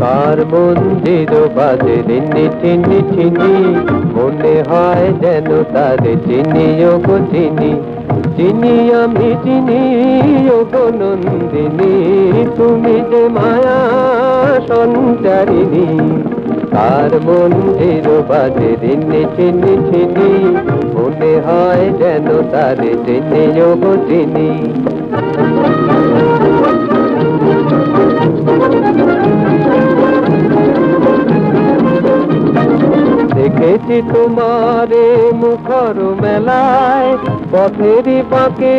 কার মন্দির বাজে রিনি ঠিনি ঠিনি মনে হয় যেন তার চিনি গো চিনি। চিনি আমি চিনি গো নন্দিনী। তুমি যে মায়া সঞ্চারিণী। কার মন্দির বাজে রিনি ঠিনি ঠিনি মনে হয় যেন তার চিনি গো চিনি। দেখেছি তোমারে মুখর মেলায়, পথেরই বাঁকে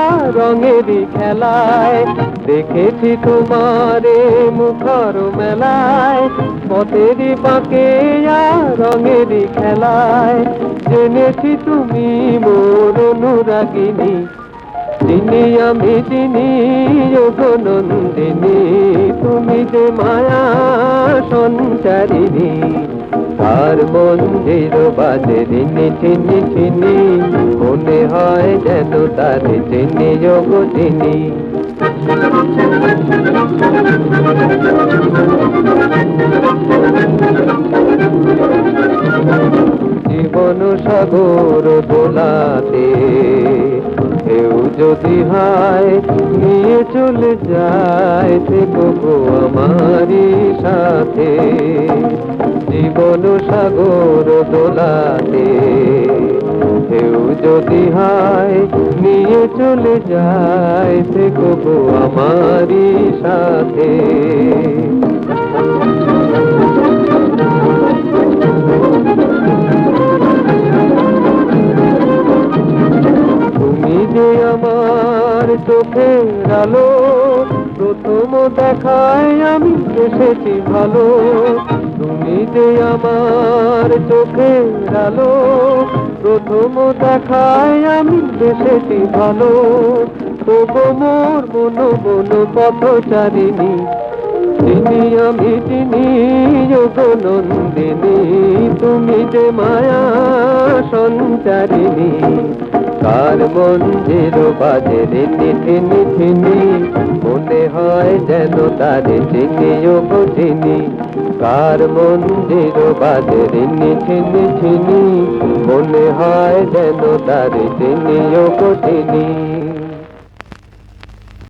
আর রঙেরই খেলায়। দেখেছি তোমারে মুখর মেলায়, পথেরই বাঁকে আর রঙেরই খেলায়। জেনেছি তুমি মোর অনুরাগিনী চিনি আমি যোগ নন্দিনী তুমি যে মায়া সঞ্চারিণী। আর মন্দির বাজে রিনি চিনি চিনি মনে হয় যেন তার চিনি যোগ চিনি জীবন সাগর দোলাতে কেউ যদি হায় নিয়ে চলে যায় গো আমারই সাথে। সাগর দোলাতে। কেউ যদি হায়, নিয়ে চলে যায় সে গো আমারই সাথে। তুমি যে আমার চোখের আলো, প্রথম দেখায় আমি এসেছি ভালো। যে আমার চোখের আলো, প্রথম দেখায় আমি এসেছি ভালো। তবু মোর মন মন পথচারিণী চিনি আমি যোগ নন্দিনী তুমি যে মায়া সঞ্চারিণী। কার মন্দির বাজে রীতি ঠিনি ঠিনি মনে হয় যেন তার চিনিও বুঝিনি কার মন্দির বাজে রিনি ঠিনি ঠিনি মনে হয় যেন তার চিনিও বুঝিনি